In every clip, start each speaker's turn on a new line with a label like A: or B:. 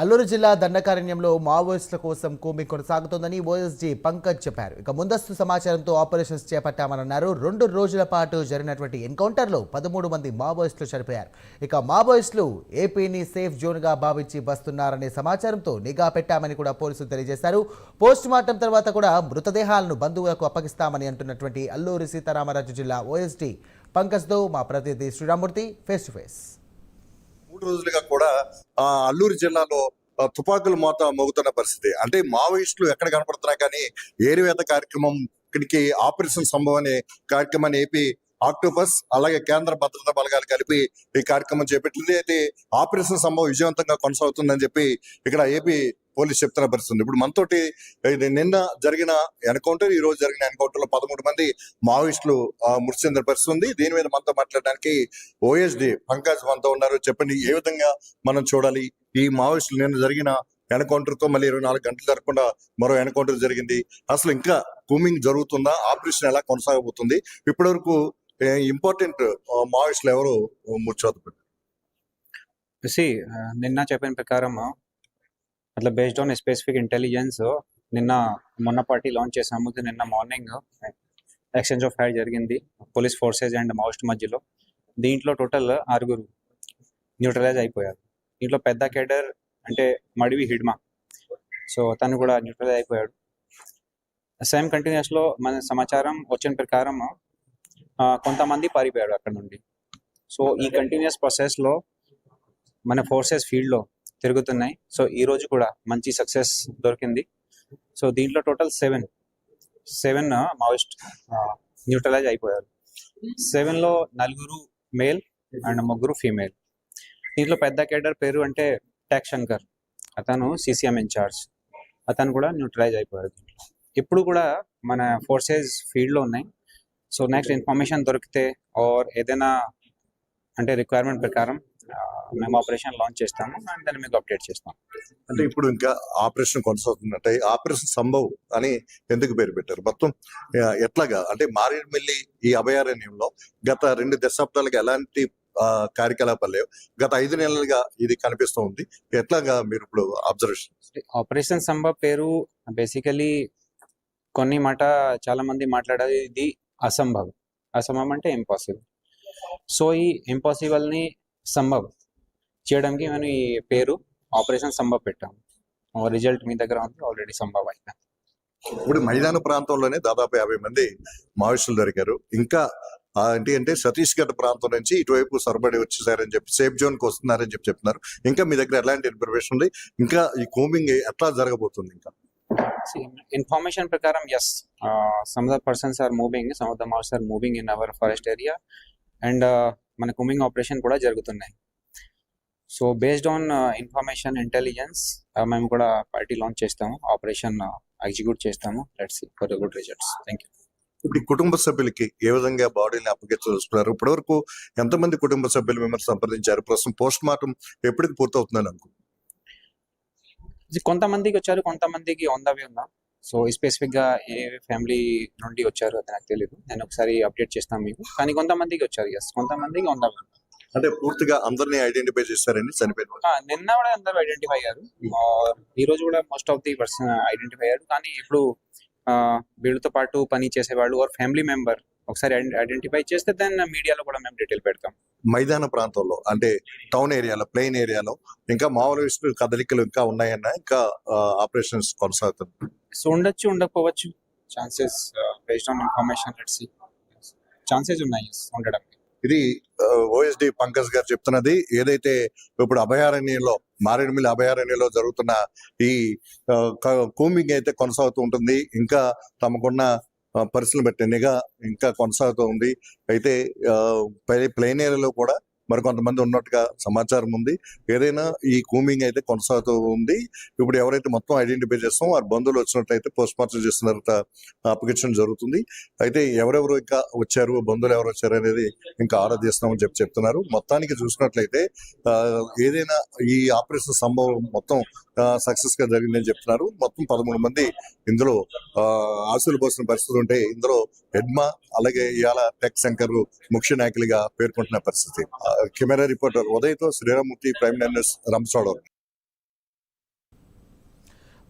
A: అల్లూరు జిల్లా దండకారణ్యంలో మావోయిస్టుల కోసం కూమి కొనసాగుతోందని ఓఎస్జీ పంకజ్ చెప్పారు. ఇక ముందస్తు సమాచారంతో ఆపరేషన్స్ చేపట్టామన్నారు. రెండు రోజుల పాటు జరిగినటువంటి ఎన్కౌంటర్లో పదమూడు మంది మావోయిస్టులు చనిపోయారు. ఇక మావోయిస్టులు ఏపీని సేఫ్ జోన్గా భావించి వస్తున్నారనే సమాచారంతో నిఘా పెట్టామని కూడా పోలీసులు తెలియజేశారు. పోస్ట్ మార్టం తర్వాత కూడా మృతదేహాలను బంధువులకు అప్పగిస్తామని అంటున్నటువంటి అల్లూరి సీతారామరాజు జిల్లా ఓఎస్డీ పంకజ్తో మా ప్రతినిధి శ్రీరామూర్తి ఫేస్ టు ఫేస్.
B: మూడు రోజులుగా కూడా ఆ అల్లూరు జిల్లాలో తుపాకులు తుపాకుల మోత మోగుతున్న పరిస్థితి. అంటే మావోయిస్టులు ఎక్కడ కనపడుతున్నా కానీ ఏరివేత కార్యక్రమం ఇక్కడికి ఆపరేషన్ సంభవం అనే కార్యక్రమాన్ని ఏపీ ఆక్టోపస్ అలాగే కేంద్ర భద్రతా బలగాలు కలిపి ఈ కార్యక్రమం చేపట్టింది. అయితే ఆపరేషన్ సంభవం విజయవంతంగా కొనసాగుతుందని చెప్పి ఇక్కడ ఏపీ పోలీస్ చెప్తున్న పరిస్థితుంది. ఇప్పుడు మనతోటి ఇది నిన్న జరిగిన ఎన్కౌంటర్ ఈ రోజు జరిగిన ఎన్కౌంటర్లో పదమూడు మంది మావోయిస్టులు ఆ, మృతి చెందిన పరిస్థితి ఉంది. దీని మీద మనతో మాట్లాడడానికి ఓఎస్డి పంకజ్ మనతో ఉన్నారు. చెప్పండి ఏ విధంగా మనం చూడాలి? ఈ మావోయిస్టులు నిన్న జరిగిన ఎన్కౌంటర్తో మళ్ళీ ఇరవై నాలుగు గంటలు జరగకుండా మరో ఎన్కౌంటర్ జరిగింది. అసలు ఇంకా కూమింగ్ జరుగుతుందా? ఆపరేషన్ ఎలా కొనసాగబోతుంది? ఇప్పటి వరకు ఇంపార్టెంట్ మావోయిస్టులు ఎవరు? ముచ్చోదు
C: సి నిన్న చెప్పిన ప్రకారం అట్లా బేస్డ్ ఆన్ స్పెసిఫిక్ ఇంటెలిజెన్స్ నిన్న మొన్న పార్టీ లాంచ్ చేసాము నిన్న మార్నింగ్ ఎక్స్చేంజ్ ఆఫ్ ఫైర్ జరిగింది. పోలీస్ ఫోర్సెస్ అండ్ మావోస్ట్ మధ్యలో. దీంట్లో టోటల్ ఆరుగురు న్యూట్రలైజ్ అయిపోయారు. దీంట్లో పెద్ద కేడర్ అంటే మడివి హిడ్మా. సో తను కూడా న్యూట్రలైజ్ అయిపోయాడు. సేమ్ కంటిన్యూస్లో మన సమాచారం వచ్చిన ప్రకారం కొంతమంది పారిపోయాడు అక్కడ నుండి. సో ఈ కంటిన్యూస్ ప్రాసెస్లో మన ఫోర్సెస్ ఫీల్డ్లో తిరుగుతున్నాయి. సో ఈ రోజు కూడా మంచి సక్సెస్ దొరికింది. సో దీంట్లో total seven seven Maoist neutralize అయిపోయారు. సెవెన్లో నలుగురు మేల్ అండ్ ముగ్గురు ఫీమేల్ దీంట్లో పెద్ద కేడర్ పేరు అంటే ట్యాక్ శంకర్ అతను సిసిఎం ఇన్ఛార్జ్ అతను కూడా న్యూట్రలైజ్ అయిపోయారు ఇప్పుడు కూడా మన ఫోర్సెస్ ఫీల్డ్లో ఉన్నాయి. సో నెక్స్ట్ ఇన్ఫర్మేషన్ దొరికితే ఆర్ ఏదైనా అంటే రిక్వైర్మెంట్ ప్రకారం మేము ఆపరేషన్ లాంచ్ చేస్తాము అండ్ దాన్ని మీకు అప్డేట్ చేస్తాం
B: అంటే ఇప్పుడు ఇంకా ఆపరేషన్ కొనసాగుతుందంటే ఆపరేషన్ సంభవ్ అని ఎందుకు పేరు పెట్టారు? మొత్తం ఎట్లాగా? అంటే మారేడుమిల్లి ఈ అభయారణ్యంలో గత రెండు దశాబ్దాలుగా ఎలాంటి కార్యకలాపాలు లేవు. గత ఐదు నెలలుగా ఇది కనిపిస్తూ ఉంది. ఎట్లాగా మీరు ఇప్పుడు అబ్జర్వేషన్
C: ఆపరేషన్ సంభవ్ పేరు బేసికలీ కొన్ని మాట చాలా మంది మాట్లాడేది ఇది అసంభవ్. అసంభవం అంటే ఇంపాసిబుల్ సో ఈ ఇంపాసిబుల్ని సంభవ్. చేయడానికి మేము ఈ పేరు ఆపరేషన్ సంభవ్ పెట్టాము రిజల్ట్ మీ దగ్గర ఉంది ఆల్రెడీ సంభవ్ అయిపోయింది
B: ఇప్పుడు మైదాన ప్రాంతంలోనే దాదాపు యాభై మంది మావోయిస్టులు దొరికారు. ఇంకా ఏంటి అంటే సతీష్ ప్రాంతం నుంచి ఇటువైపు సొరబడి వచ్చేసారని చెప్పి సేఫ్ జోన్కి వస్తున్నారని చెప్పి చెప్తున్నారు. ఇంకా మీ దగ్గర ఎలాంటి ఇన్ఫర్మేషన్ ఉంది? ఇంకా ఈ కోమింగ్ ఎట్లా జరగబోతుంది ఇంకా?
C: ఇన్ఫర్మేషన్ ప్రకారం as some of the persons are moving some of the Maoists are moving in our forest area and మన కుమింగ్ ఆపరేషన్ కూడా జరుగుతున్నాయి. So based on information intelligence మేము కూడా పార్టీ లాంచ్ చేస్తాము ఆపరేషన్ ఎగ్జిక్యూట్ చేస్తాము. Let's for good results thank you
B: ఇప్పుడు కుటుంబ సభ్యులకి ఏ విధంగా బాడీని అప్పగించుకున్నారు ఇప్పటి వరకు ఎంతమంది కుటుంబ సభ్యులు మిమ్మల్ని సంప్రదించారు? ప్రస్తుతం పోస్ట్ మార్టం ఎప్పటికి పూర్తవుతుందని అనుకో
C: ఇది కొంతమందికి వచ్చారు కొంతమందికి ఆన్ ద వే ఉన్నాం. సో స్పెసిఫిక్గా ఏ ఫ్యామిలీ నుండి వచ్చారు అది నాకు తెలియదు నేను ఒకసారి అప్డేట్ చేస్తాను మీకు. కానీ కొంతమందికి వచ్చారు ఎస్ కొంతమందికి ఆన్ ద వే
B: అంటే పూర్తిగా అందరినీ ఐడెంటిఫై చేశారని చనిపోయిన.
C: నిన్న కూడా అందరూ ఐడెంటిఫై అయ్యారు. ఆ, ఈ రోజు కూడా most of the person identify అయ్యారు. కానీ ఇప్పుడు వీళ్ళతో పాటు పని చేసేవాళ్ళు ఆర్ ఫ్యామిలీ మెంబర్ ఒకసారి ఐడెంటిఫై చేస్తే దెన్ మీడియాలో కూడా మేము డీటెయిల్ పెడతాం.
B: మైదాన ప్రాంతంలో అంటే టౌన్ ఏరియాలో ప్లెయిన్ ఏరియాలో ఇంకా మావోయిస్టు కదలికలు ఇంకా ఉన్నాయన్న ఇంకా ఆపరేషన్స్ కొనసాగుతుంది.
C: సో ఉండొచ్చు ఉండకపోవచ్చు. Chances based on information let's chances ఉన్నాయి yes, ఉండడం
B: ఇది ఓఎస్డి పంకజ్ గారు చెప్తున్నది. ఏదైతే ఇప్పుడు అభయారణ్యంలో మారేడుమిల్లి అభయారణ్యంలో జరుగుతున్న ఈ కూమింగ్ అయితే కొనసాగుతూ ఉంటుంది. ఇంకా తమకున్న పరిస్థితులు బట్టి నిఘా ఇంకా కొనసాగుతూ ఉంది. అయితే ప్లెయిన్ ఏరియాలో కూడా మరి కొంతమంది ఉన్నట్టుగా సమాచారం ఉంది. ఏదైనా ఈ కూమింగ్ అయితే కొనసాగుతూ ఉంది. ఇప్పుడు ఎవరైతే మొత్తం ఐడెంటిఫై చేస్తామో వారి బంధువులు వచ్చినట్లయితే పోస్ట్ మార్టం చేసిన తర్వాత అప్లికేషన్ జరుగుతుంది. అయితే ఎవరెవరు ఇంకా వచ్చారు బంధువులు ఎవరు వచ్చారు అనేది ఇంకా ఆరాధిస్తున్నామని చెప్పి చెప్తున్నారు. మొత్తానికి చూసినట్లయితే ఆ, ఏదైనా ఈ ఆపరేషన్ సంభవం మొత్తం సక్సెస్గా జరిగిందని చెప్తున్నారు. మొత్తం పదమూడు మంది ఇందులో ఆ, ఆశలు పోసిన పరిస్థితి ఉంటే ఇందులో ఎడ్మా అలాగే ఇవాళ టెక్ శంకర్ ముఖ్య నాయకులుగా పేర్కొంటున్న పరిస్థితి. కెమెరా రిపోర్టర్ ఉదయ్తో శ్రీరామూర్తి ప్రైమ్ మినిస్టర్ రంసోడవర్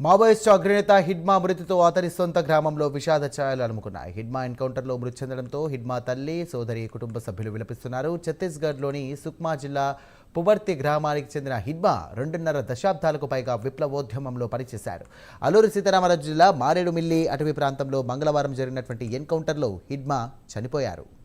A: మావోయిస్టు అగ్రనేత హిడ్మా మృతితో అతని సొంత గ్రామంలో విషాద ఛాయలు అలుముకున్నాయి. హిడ్మా ఎన్కౌంటర్లో మృతి చెందడంతో హిడ్మా తల్లి సోదరి కుటుంబ సభ్యులు విలపిస్తున్నారు. ఛత్తీస్గఢ్లోని సుక్మా జిల్లా పువర్తి గ్రామానికి చెందిన హిడ్మా రెండున్నర దశాబ్దాలకు పైగా విప్లవోద్యమంలో పనిచేశారు. అల్లూరు సీతారామరాజు జిల్లా మారేడుమిల్లి అటవీ ప్రాంతంలో మంగళవారం జరిగినటువంటి ఎన్కౌంటర్లో హిడ్మా చనిపోయారు.